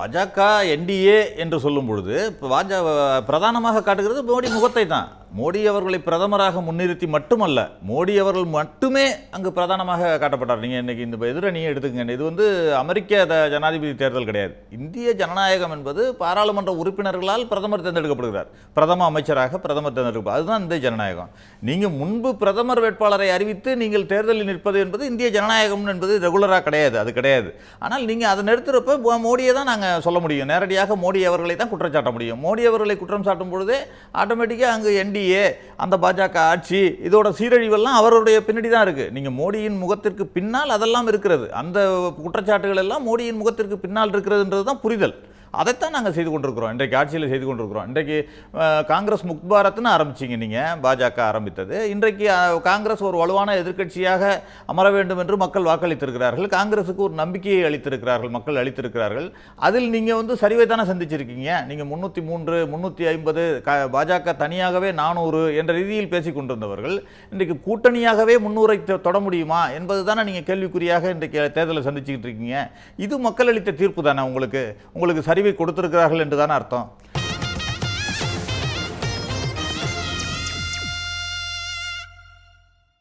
பாஜக என்டிஏ என்று சொல்லும் பொழுது இப்போ பாஜ பிரதானமாக காட்டுகிறது மோடி முகத்தை தான் மோடி அவர்களை பிரதமராக முன்னிறுத்தி மட்டுமல்ல மோடி அவர்கள் மட்டுமே அங்கு பிரதானமாக காட்டப்பட்டார். நீங்கள் இன்றைக்கி இந்த எதிரணியை எடுத்துக்கங்க. இது வந்து அமெரிக்க த- ஜனாதிபதி தேர்தல் கிடையாது. இந்திய ஜனநாயகம் என்பது பாராளுமன்ற உறுப்பினர்களால் பிரதமர் தேர்ந்தெடுக்கப்படுகிறார். பிரதம அமைச்சராக பிரதமர் தேர்ந்தெடுப்பார் அதுதான் இந்திய ஜனநாயகம். நீங்கள் முன்பு பிரதமர் வேட்பாளரை அறிவித்து நீங்கள் தேர்தலில் நிற்பது என்பது இந்திய ஜனநாயகம் என்பது ரெகுலராக கிடையாது. அது கிடையாது. ஆனால் நீங்கள் அதை நிறுத்துகிறப்ப மோடியை தான் நாங்கள் சொல்ல முடியும். நேரடியாக மோடி அவர்களை தான் குற்றம் சாட்ட முடியும். மோடி அவர்களை குற்றம் சாட்டும் பொழுதே ஆட்டோமேட்டிக்காக அங்கு என்டிஏ அந்த பாஜக ஆட்சி இதோட சீரழிவெல்லாம் அவருடைய பின்னாடி தான் இருக்குது நீங்கள் மோடியின் முகத்திற்கு பின்னால் அதெல்லாம் இருக்கிறது. அந்த குற்றச்சாட்டுகள் எல்லாம் மோடியின் முகத்திற்கு பின்னால் இருக்கிறதுன்றது தான் புரிதல். அதைத்தான் நாங்கள் செய்து கொண்டிருக்கிறோம். இன்றைக்கு ஆட்சியில் செய்து கொண்டிருக்கிறோம். இன்றைக்கு காங்கிரஸ் முக்த் பாரத்னு ஆரம்பிச்சிங்க நீங்கள் பாஜக ஆரம்பித்தது. இன்றைக்கு காங்கிரஸ் ஒரு வலுவான எதிர்க்கட்சியாக அமர வேண்டும் என்று மக்கள் வாக்களித்திருக்கிறார்கள். காங்கிரஸுக்கு ஒரு நம்பிக்கையை அளித்திருக்கிறார்கள் மக்கள் அளித்திருக்கிறார்கள். அதில் நீங்கள் வந்து சரிவை தானே சந்திச்சிருக்கீங்க. நீங்கள் முந்நூற்றி மூன்று முந்நூற்றி ஐம்பது பாஜக தனியாகவே நானூறு என்ற ரீதியில் பேசிக் கொண்டிருந்தவர்கள் இன்றைக்கு கூட்டணியாகவே முன்னூரை தொட முடியுமா என்பது தானே நீங்கள் கேள்விக்குறியாக இன்றைக்கு தேர்தலை சந்திச்சுக்கிட்டு இருக்கீங்க. இது மக்கள் அளித்த தீர்ப்பு தானே உங்களுக்கு? உங்களுக்கு சரி அறிவை கொடுத்திருக்கிறார்கள் என்று தானே அர்த்தம்?